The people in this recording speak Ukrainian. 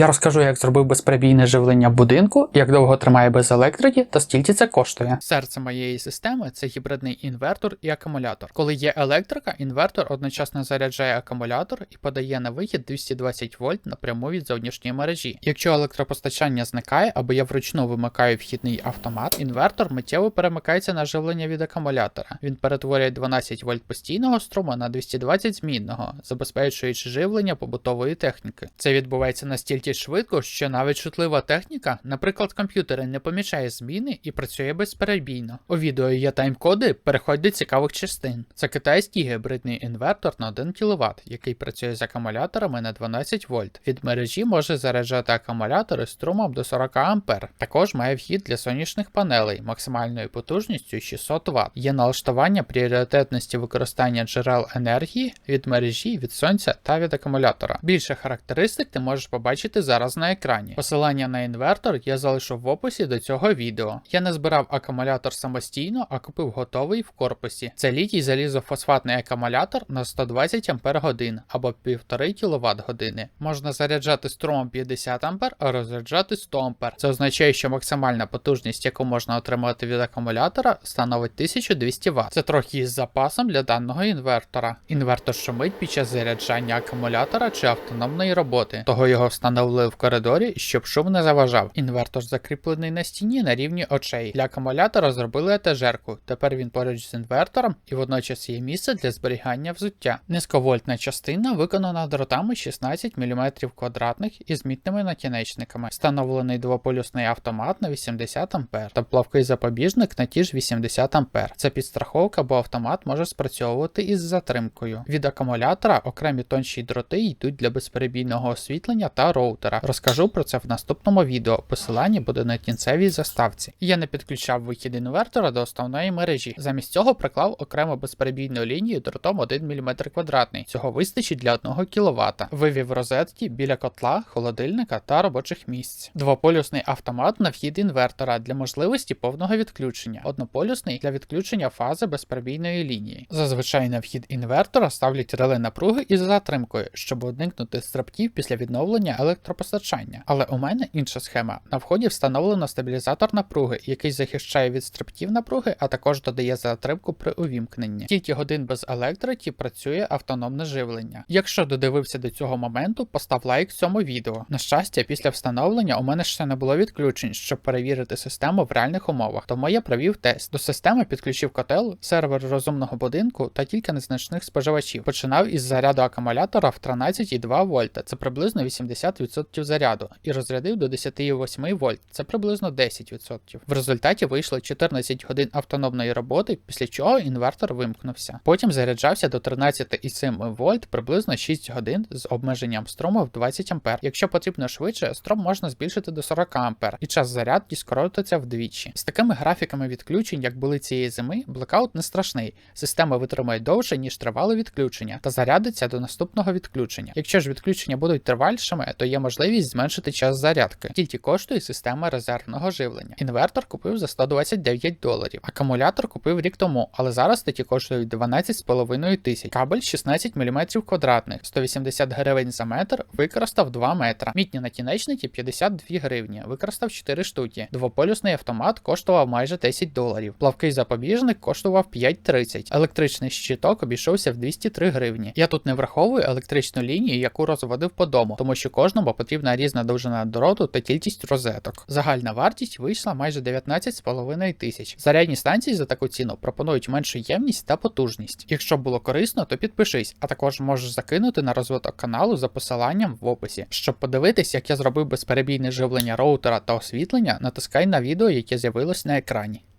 Я розкажу, як зробив безперебійне живлення будинку, як довго тримає без електрики та скільки це коштує. Серце моєї системи це гібридний інвертор і акумулятор. Коли є електрика, інвертор одночасно заряджає акумулятор і подає на вихід 220 вольт напряму від зовнішньої мережі. Якщо електропостачання зникає або я вручну вимикаю вхідний автомат, інвертор миттєво перемикається на живлення від акумулятора. Він перетворює 12 вольт постійного струму на 220 змінного, забезпечуючи живлення побутової техніки. Це відбувається настільки швидко, що навіть чутлива техніка, наприклад, комп'ютери, не помічає зміни і працює безперебійно. У відео є тайм-коди, переходь до цікавих частин. Це китайський гібридний інвертор на 1 кВт, який працює з акумуляторами на 12 вольт. Від мережі може заряджати акумулятори струмом до 40 А. Також має вхід для сонячних панелей максимальною потужністю 600 Вт. Є налаштування пріоритетності використання джерел енергії від мережі, від сонця та від акумулятора. Більше характеристик ти можеш побачити зараз на екрані. Посилання на інвертор я залишу в описі до цього відео. Я не збирав акумулятор самостійно, а купив готовий в корпусі. Це літій залізофосфатний акумулятор на 120 Ах або 1,5 кВт години. Можна заряджати струмом 50 А, а розряджати 100 А. Це означає, що максимальна потужність, яку можна отримати від акумулятора, становить 1200 Вт. Це трохи із запасом для даного інвертора. Інвертор шумить під час заряджання акумулятора чи автономної роботи. Того його встановили в коридорі, щоб шум не заважав. Інвертор закріплений на стіні на рівні очей. Для акумулятора зробили етажерку. Тепер він поруч з інвертором і водночас є місце для зберігання взуття. Низьковольтна частина виконана дротами 16 мм квадратних із мітними накінечниками. Встановлений двополюсний автомат на 80 А та плавкий запобіжник на ті ж 80 А. Це підстраховка, бо автомат може спрацьовувати із затримкою. Від акумулятора окремі тонші дроти йдуть для безперебійного освітлення та роутера. Розкажу про це в наступному відео. Посилання буде на кінцевій заставці. Я не підключав вихід інвертора до основної мережі. Замість цього приклав окремо безперебійну лінію дротом 1 мм квадратний. Цього вистачить для 1 кВт. Вивів розетки біля котла, холодильника та робочих місць. Двополюсний автомат на вхід інвертора для можливості повного відключення. Однополюсний для відключення фази безперебійної лінії. Зазвичай на вхід інвертора ставлять реле напруги із затримкою, щоб уникнути стрибків після відновлення електропостачання. Але у мене інша схема. На вході встановлено стабілізатор напруги, який захищає від стрибків напруги, а також додає затримку при увімкненні. Кілька годин без електрики працює автономне живлення. Якщо додивився до цього моменту, постав лайк цьому відео. На щастя, після встановлення у мене ще не було відключень, щоб перевірити систему в реальних умовах, тому я провів тест. До системи підключив котел, сервер розумного будинку та кілька незначних споживачів. Починав із заряду акумулятора в 13,2 вольта, це приблизно 80% заряду, і розрядив до 10,8 вольт, це приблизно 10%. В результаті вийшло 14 годин автономної роботи, після чого інвертор вимкнувся. Потім заряджався до 13,7 вольт приблизно 6 годин з обмеженням струму в 20 А. Якщо потрібно швидше, струм можна збільшити до 40 А, і час зарядки скоротиться вдвічі. З такими графіками відключень, як були цієї зими, блекаут не страшний. Система витримає довше, ніж тривале відключення, та зарядиться до наступного відключення. Якщо ж відключення будуть тривалішими, то є можливість зменшити час зарядки. Скільки коштує система резервного живлення. Інвертор купив за 129 доларів. Акумулятор купив рік тому, але зараз такі коштують 12,5 тисяч. Кабель 16 мм квадратних, 180 гривень за метр, використав 2 метра. Мітні накінечники 52 гривні, використав 4 штуки. Двополюсний автомат коштував майже 10 доларів. Плавкий запобіжник коштував 5,30. Електричний щиток обійшовся в 203 гривні. Я тут не враховую електричну лінію, яку розводив по дому, тому що кожному потрібна різна довжина дроту та кількість розеток. Загальна вартість вийшла майже 19,5 тисяч. Зарядні станції за таку ціну пропонують меншу ємність та потужність. Якщо було корисно, то підпишись, а також можеш закинути на розвиток каналу за посиланням в описі. Щоб подивитись, як я зробив безперебійне живлення роутера та освітлення, натискай на відео, яке з'явилось на екрані.